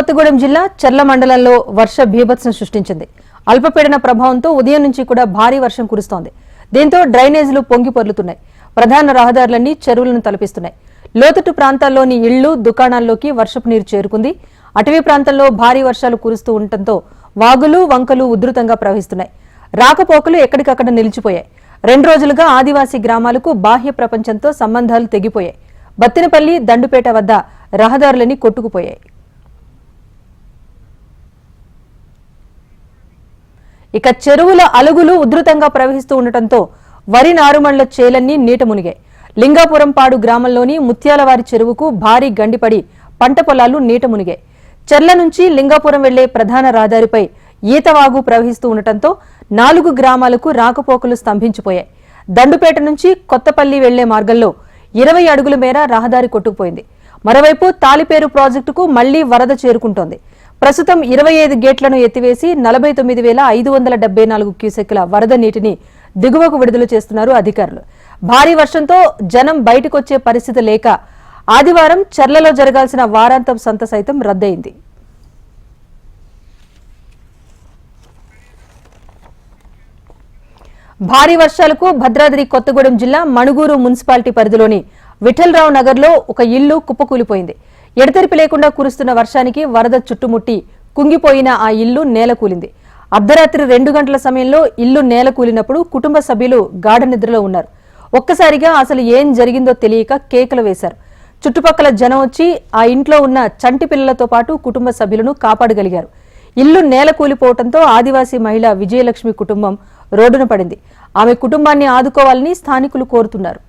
కొత్తగూడెం జిల్లా చెర్ల మండలంలో వర్ష బీభత్సం సృష్టించింది. అల్పపీడన ప్రభావంతో ఉదయం నుంచి కూడా భారీ వర్షం కురుస్తోంది. దీంతో డ్రైనేజీలు పొంగి పొర్లుతున్నాయి. ప్రధాన రహదారులన్నీ చెరువులను తలపిస్తున్నాయి. లోతట్టు ప్రాంతాల్లోని ఇళ్ళు దుకాణాల్లోకి వర్షపు నీరు చేరుకుంది. అటవీ ప్రాంతంలో భారీ వర్షాలు కురుస్తూ ఉండటంతో వాగులు వంకలు ఉధృతంగా ప్రవహిస్తున్నాయి. రాకపోకలు ఎక్కడికక్కడ నిలిచిపోయాయి. రెండు రోజులుగా ఆదివాసీ గ్రామాలకు బాహ్య ప్రపంచంతో సంబంధాలు తెగిపోయాయి. బత్తినపల్లి దండుపేట వద్ద రహదారులని కొట్టుకుపోయాయి. ఇక చెరువుల అలుగులు ఉధృతంగా ప్రవహిస్తూ ఉండటంతో వరి నారుమళ్ళ చేలన్నీ నీట మునిగాయి. లింగాపురంపాడు గ్రామంలోని ముత్యాలవారి చెరువుకు భారీ గండిపడి పంట పొలాలు నీట మునిగాయి. చెర్ల నుంచి లింగాపురం వెళ్ళే ప్రధాన రహదారిపై ఈతవాగు ప్రవహిస్తూ ఉండటంతో నాలుగు గ్రామాలకు రాకపోకలు స్తంభించిపోయాయి. దండుపేట నుంచి కొత్తపల్లి వెళ్ళే మార్గంలో ఇరవై అడుగుల మేర రహదారి కొట్టుకుపోయింది. మరోవైపు తాలిపేరు ప్రాజెక్టుకు మళ్ళీ వరద చేరుకుంటోంది. ప్రస్తుతం ఇరవై ఐదు గేట్లను ఎత్తివేసి నలభై తొమ్మిది వేల ఐదు వందల డెబ్బై నాలుగు క్యూసెక్ల వరద నీటిని దిగువకు విడుదల చేస్తున్నారు అధికారులు. భారీ వర్షంతో జనం బయటకొచ్చే పరిస్థితి లేక ఆదివారం చర్లలో జరగాల్సిన వారాంతం సంత సైతం రద్దయింది. భారీ వర్షాలకు భద్రాద్రి కొత్తగూడెం జిల్లా మణుగూరు మున్సిపాలిటీ పరిధిలోని విఠలరావు నగర్లో ఒక ఇల్లు కుప్పకూలిపోయింది. ఎడతెరిపి లేకుండా కురుస్తున్న వర్షానికి వరద చుట్టుముట్టి కుంగిపోయిన ఆ ఇల్లు నేలకూలింది. అర్ధరాత్రి రెండు గంటల సమయంలో ఇల్లు నేలకూలినప్పుడు కుటుంబ సభ్యులు గాఢ నిద్రలో ఉన్నారు. ఒక్కసారిగా అసలు ఏం జరిగిందో తెలియక కేకలు వేశారు. చుట్టుపక్కల జనం వచ్చి ఆ ఇంట్లో ఉన్న చంటి పిల్లలతో పాటు కుటుంబ సభ్యులను కాపాడగలిగారు. ఇల్లు నేల కూలిపోవడంతో ఆదివాసీ మహిళ విజయలక్ష్మి కుటుంబం రోడ్డున పడింది. ఆమె కుటుంబాన్ని ఆదుకోవాలని స్థానికులు కోరుతున్నారు.